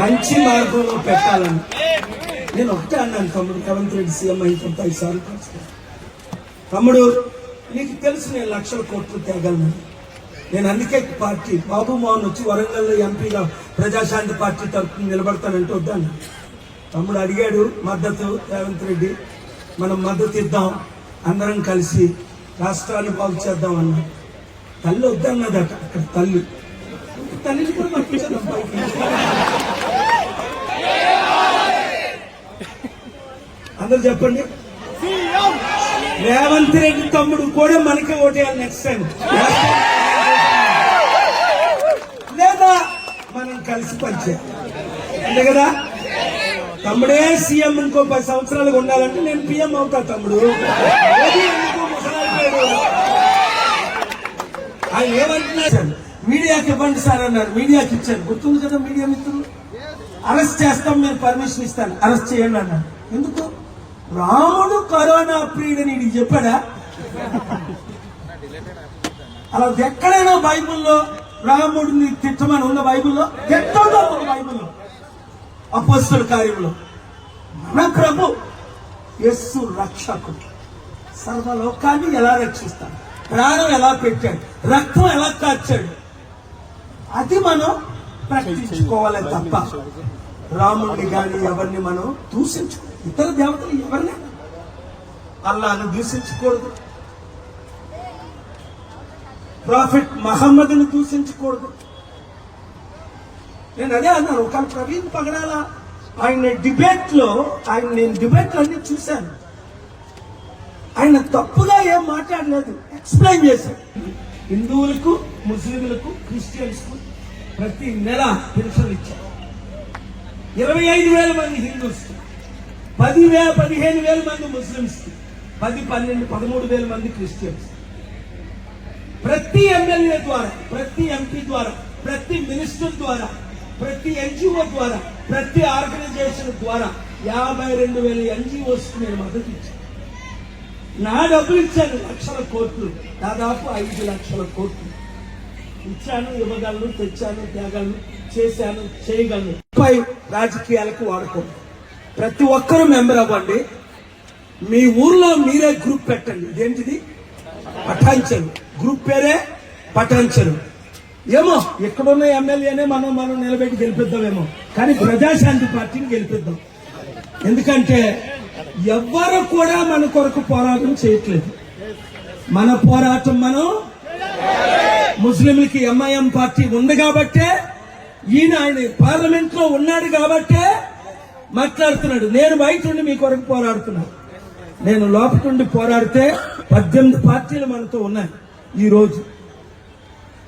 మంచి మార్గంలో పెట్టాలని. నేను ఒకటే అన్నాను తమ్ముడు రేవంత్ రెడ్డి సీఎం అయిన తర్వాత తమ్ముడు నీకు తెలుసు నేను లక్షల కోట్లు తేగలను. నేను అందుకే పార్టీ బాబు మోహన్ వచ్చి వరంగల్లో ఎంపీగా ప్రజాశాంతి పార్టీ తరఫున నిలబడతానంటే వద్దాను తమ్ముడు అడిగాడు మద్దతు రేవంత్ రెడ్డి మనం మద్దతు ఇద్దాం అందరం కలిసి రాష్ట్రాన్ని బాగు చేద్దాం అన్నా. తల్లి వద్దన్నదట అక్కడ తల్లి. తల్లిని కూడా అందరు చెప్పండి. రేవంత్ రెడ్డి తమ్ముడు కూడా మనకే ఓటేయాలి నెక్స్ట్ టైం లేదా మనం కలిసి పనిచేయాలి. అంతే కదా? తమ్ముడే సీఎం ఇంకో పది సంవత్సరాలు ఉండాలంటే నేను పిఎం అవుతా తమ్ముడు? ఆయన ఏమంటున్నారు సార్? మీడియాకి ఇవ్వండి సార్ అన్నారు. మీడియాకి ఇచ్చారు గుర్తుంది కదా మీడియా మిత్రులు? అరెస్ట్ చేస్తాం మీరు పర్మిషన్ ఇస్తాను. అరెస్ట్ చేయండి అన్నారు. ఎందుకు? రాముడు కరోనా ప్రియుడని నీకు చెప్పాడా? అలా ఎక్కడైనా బైబిల్లో రాముడిని తిట్టమని ఉన్న బైబిల్లో? ఎక్కడో ఉంది బైబిల్లో. అపోస్తుల కార్యంలో. మన ప్రభు యస్సు రక్షకుడు. సర్వలోకాన్ని ఎలా రక్షిస్తాడు? ప్రాణం ఎలా పెట్టాడు? రక్తం ఎలా కాచాడు? అది మనం ప్రకటించుకోవాలి తప్ప. రాముడిని గాని ఎవరిని మనం దూషించుకో ఇతర దేవతలు ఎవరిని? అల్లాను దూషించకూడదు. ప్రాఫిట్ మహమ్మద్ని దూషించకూడదు. నేను అదే అన్నాను ఒక ప్రవీణ్ పగడాల ఆయన డిబేట్లో ఆయన నేను డిబేట్లు అన్ని చూశాను. ఆయన తప్పుగా ఏం మాట్లాడలేదు ఎక్స్ప్లెయిన్ చేశాను హిందువులకు ముస్లింలకు క్రిస్టియన్స్కు ప్రతి నెల పెన్షన్ ఇచ్చారు. ఇరవై ఐదు వేల మంది హిందూస్ పదివేల పదిహేను వేల మంది ముస్లిమ్స్ పది పన్నెండు పదమూడు వేల మంది క్రిస్టియన్స్. ప్రతి ఎమ్మెల్యే ద్వారా ప్రతి ఎంపీ ద్వారా ప్రతి మినిస్టర్ ద్వారా ప్రతి ఎన్జిఓ ద్వారా ప్రతి ఆర్గనైజేషన్ ద్వారా యాభై రెండు వేల ఎన్జిఓస్ నేను మద్దతు ఇచ్చాను. నా డబ్బులు ఇచ్చాను లక్షల కోట్లు దాదాపు ఐదు లక్షల కోట్లు. ఇచ్చాను ఇవ్వగలను తెచ్చాను తేగలను చేశాను చేయగలను. రాజకీయాలకు వాడుకోండి ప్రతి ఒక్కరూ మెంబర్ అవ్వండి. మీ ఊర్లో మీరే గ్రూప్ పెట్టండి. ఇదేంటిది? పటాంచలు. గ్రూప్ పేరే పటాంచలు. ఏమో ఎక్కడున్న ఎమ్మెల్యేనే మనం మనం నిలబెట్టి గెలిపిద్దామేమో. కానీ ప్రజాశాంతి పార్టీని గెలిపిద్దాం. ఎందుకంటే ఎవ్వరు కూడా మన కొరకు పోరాటం చేయట్లేదు. మన పోరాటం మనం ముస్లింలకి ఎంఐఎం పార్టీ ఉంది కాబట్టే ఈయన ఆయన పార్లమెంట్లో ఉన్నాడు కాబట్టే మాట్లాడుతున్నాడు. నేను బయట ఉండి మీ కొరకు పోరాడుతున్నాను నేను లోపల పోరాడితే పద్దెనిమిది పార్టీలు మనతో ఉన్నాయి. ఈ రోజు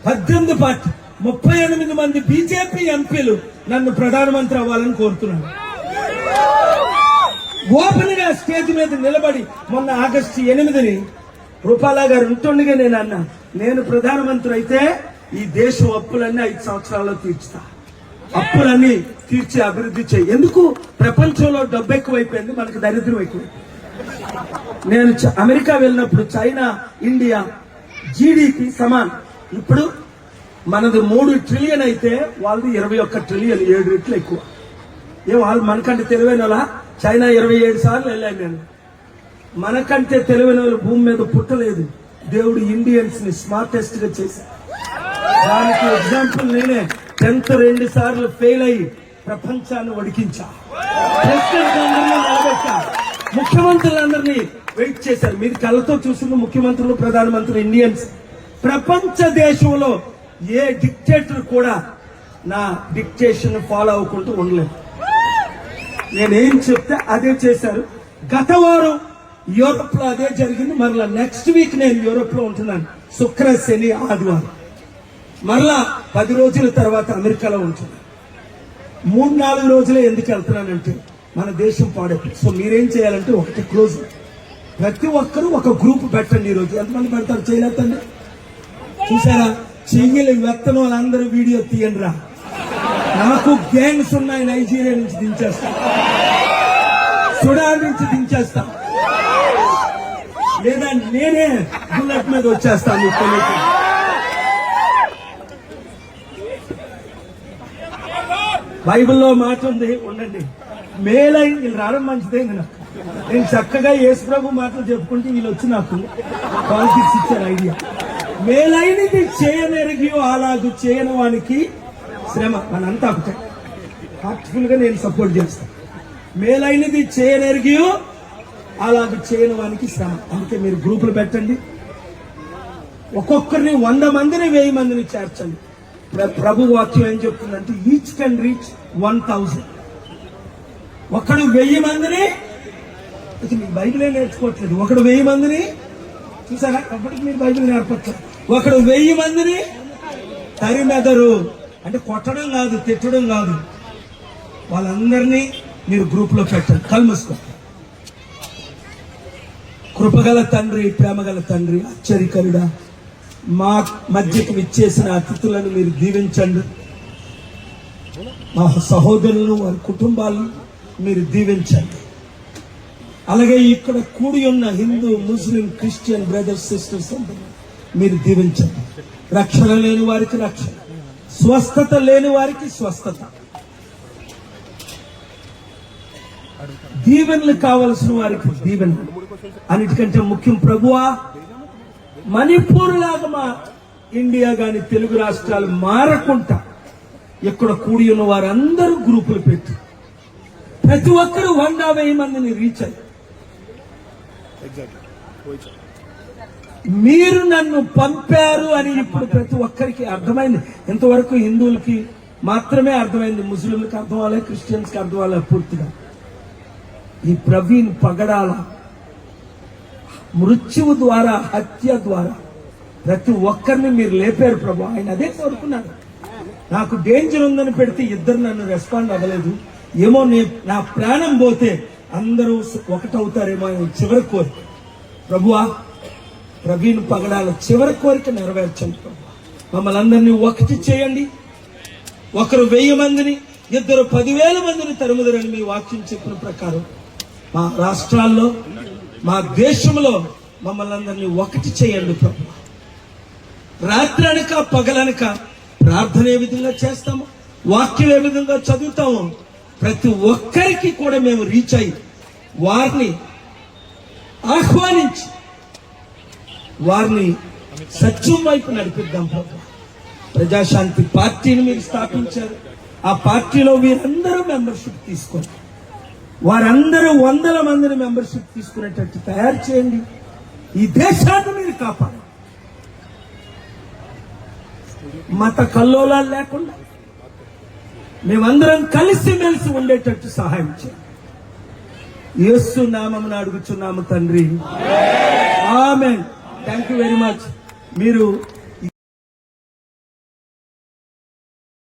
పద్దెనిమిది పార్టీ ముప్పై ఎనిమిది మంది బీజేపీ ఎంపీలు నన్ను ప్రధానమంత్రి అవ్వాలని కోరుతున్నాను. ఓపెన్గా స్టేజ్ మీద నిలబడి మొన్న ఆగస్టు ఎనిమిదిని రూపాలా గారు ఉంటుండగా నేను అన్నా నేను ప్రధానమంత్రి అయితే ఈ దేశం అప్పులన్నీ ఐదు సంవత్సరాల్లో తీర్చుతా. అప్పులన్నీ తీర్చి అభివృద్ధి చేయి. ఎందుకు? ప్రపంచంలో డబ్బు ఎక్కువైపోయింది మనకి దరిద్రం ఎక్కువ. నేను చ- అమెరికా వెళ్ళినప్పుడు చైనా ఇండియా జీడిపి సమాన్. ఇప్పుడు మనది మూడు ట్రిలియన్ అయితే వాళ్ళది ఇరవై ఒక్క ట్రిలియన్ ఏడు రెట్లు ఎక్కువ. ఏ వాళ్ళు మనకంటే తెలివైన వాళ్ళ? చైనా ఇరవై ఏడు సార్లు వెళ్ళాను నేను. మనకంటే తెలివైన వాళ్ళు భూమి మీద పుట్టలేదు. దేవుడు ఇండియన్స్ని స్మార్టెస్ట్గా చేశారు దానికి ఎగ్జాంపుల్ నేనే. టెన్త్ రెండు సార్లు ఫెయిల్ అయ్యి ప్రపంచాన్ని వడికించా ప్రెసిడెంట్ అందరినీ నిలబెట్టా. ముఖ్యమంత్రులందరినీ వెయిట్ చేశారు. మీరు కళ్ళతో చూసిన ముఖ్యమంత్రులు ప్రధానమంత్రి ఇండియన్స్. ప్రపంచ దేశంలో ఏ డిక్టేటర్ కూడా నా డిక్టేషన్ ఫాలో అవ్వకుంటూ ఉండలేదు. నేనేం చెప్తే అదే చేశారు. గత వారం యూరోప్లో అదే జరిగింది. మరలా నెక్స్ట్ వీక్ నేను యూరోప్లో ఉంటున్నాను. శుక్ర శని ఆదివారం. మరలా పది రోజుల తర్వాత అమెరికాలో ఉంటున్నాను మూడు నాలుగు రోజులే ఎందుకు వెళ్తున్నానంటే మన దేశం పాడైపోయింది. సో మీరేం చేయాలంటే ఒకటి క్లోజ్. ప్రతి ఒక్కరూ ఒక గ్రూప్ పెట్టండి ఈ రోజు ఎంతమంది పెడతారు చేయలేదండి? చూసారా? చెయ్యలు వెత్తన వాళ్ళందరూ వీడియో తీయండి రా నాకు గ్యాంగ్స్ ఉన్నాయి నైజీరియా నుంచి దించేస్తా. సుడాన్ నుంచి దించేస్తా. లేదా నేనే బుల్లెట్ మీద వచ్చేస్తాను మీకు తెలియదు. బైబిల్లో మాట ఉంది ఉండండి. మేలై వీళ్ళు రావడం మంచిదే నాకు నేను చక్కగా యేసు ప్రభు మాటలు చెప్పుకుంటే వీళ్ళు వచ్చి నాకు పాలిటిక్స్ ఇచ్చారు ఐడియా మేలైనది చేయనెరిగి అలాగు చేయని వానికి శ్రమ. మనంతా ఒకటే. హార్ట్ఫుల్గా నేను సపోర్ట్ చేస్తాను మేలైనది చేయనెరిగి అలాగ చేయని వానికి శ్రమ. అందుకే మీరు గ్రూపులు పెట్టండి. ఒక్కొక్కరిని వంద మందిని వెయ్యి మందిని చేర్చండి. ప్రభు వాక్యం ఏం చెప్తుందంటే each can reach one thousand ఒకడు వెయ్యి మందిని ఇది మీ బైబిలే నేర్చుకోవట్లేదు. ఒకడు వెయ్యి మందిని చూసారా? అప్పటికి మీరు బైబిల్ నేర్పట్లేదు. ఒకడు వెయ్యి మందిని తరిమెదరు. అంటే కొట్టడం కాదు తిట్టడం కాదు. వాళ్ళందరినీ మీరు గ్రూప్లో పెట్టండి. కల్మసుకో కృపగల తండ్రి ప్రేమగల తండ్రి ఆశ్చర్యకరుడా. మా మధ్యకు విచ్చేసిన అతిథులను మీరు దీవించండి. మా సహోదరులను వారి కుటుంబాలను మీరు దీవించండి. అలాగే ఇక్కడ కూడి ఉన్న Hindu Muslim Christian brothers sisters అందరూ మీరు దీవించండి. రక్షణ లేని వారికి రక్షణ స్వస్థత లేని వారికి స్వస్థత. దీవెనలు కావలసిన వారికి దీవెనలు. అన్నిటికంటే ముఖ్యం ప్రభువా మణిపూర్ లాగా మా ఇండియా గాని తెలుగు రాష్ట్రాలు మారకుండా ఇక్కడ కూడి ఉన్న వారందరూ గ్రూపులు పెట్టి ప్రతి ఒక్కరు వంద వెయ్యి మందిని రీచ్ అయ్యి. మీరు నన్ను పంపారు అని ఇప్పుడు ప్రతి ఒక్కరికి అర్థమైంది. ఇంతవరకు హిందువులకి మాత్రమే అర్థమైంది ముస్లింలకు అర్థం అవ్వాలి క్రిస్టియన్స్కి అర్థం అవ్వాలి పూర్తిగా. ఈ ప్రవీణ్ పగడాల మృత్యువు ద్వారా హత్య ద్వారా ప్రతి ఒక్కరిని మీరు లేపారు ప్రభు. ఆయన అదే కోరుకున్నారు నాకు డేంజర్ ఉందని పెడితే ఇద్దరు నన్ను రెస్పాండ్ అవ్వలేదు. ఏమో నే- నా ప్రాణం పోతే అందరూ ఒకటవుతారేమో అని చివరి కోరిక. ప్రభువా ప్రవీణ్ పగడాల చివరి కోరిక నెరవేర్చండి ప్రభు. మమ్మల్ని అందరినీ ఒకటి చేయండి. ఒకరు వెయ్యి మందిని ఇద్దరు పదివేల మందిని తరుముదరని మీ వాక్యం చెప్పిన ప్రకారం మా రాష్ట్రాల్లో మా దేశంలో మమ్మల్ని అందరినీ ఒకటి చేయండి ప్రభు. రాత్రి అనక పగలనక ప్రార్థన ఏ విధంగా చేస్తాము? వాక్యం ఏ విధంగా చదువుతాము? ప్రతి ఒక్కరికి కూడా మేము రీచ్ అయ్యి వారిని ఆహ్వానించి వారిని సత్యం వైపు నడిపిద్దాం ప్రభు. ప్రజాశాంతి పార్టీని మీరు స్థాపించారు. ఆ పార్టీలో మీరందరూ మెంబర్షిప్ తీసుకోండి. వారందరూ వందల మందిని మెంబర్షిప్ తీసుకునేటట్టు తయారు చేయండి. ఈ దేశాన్ని మీరు కాపాడండి. మత కల్లోలాలు లేకుండా మేమందరం కలిసి మెలిసి ఉండేటట్టు సహాయం చేయండి. యేసు నామమున అడుగుచున్నాము తండ్రి. ఆమె థ్యాంక్ యూ వెరీ మచ్ మీరు